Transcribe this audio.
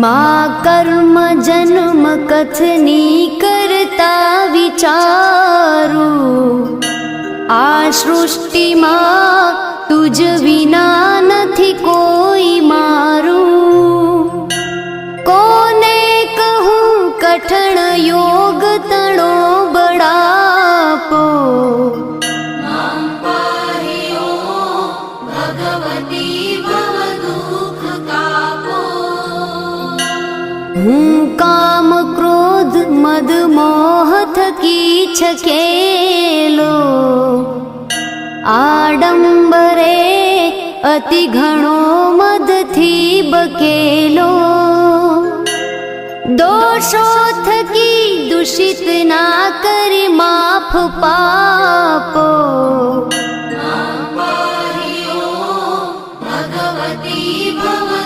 मा कर्म जन्म कथनी कथनिकर्ता विचारु। आ तुज विना त कोई कैमा कोने कहूं कठण योग तणो बड़ापो। भगवती હું કામ ક્રોધ મદ મોહ થકી છકેલો આડંબરે અતિ ઘણો મદથી બકેલો. દોષો થકી દૂષિત ના કરી માફ પાપો. ભગવતી ભવ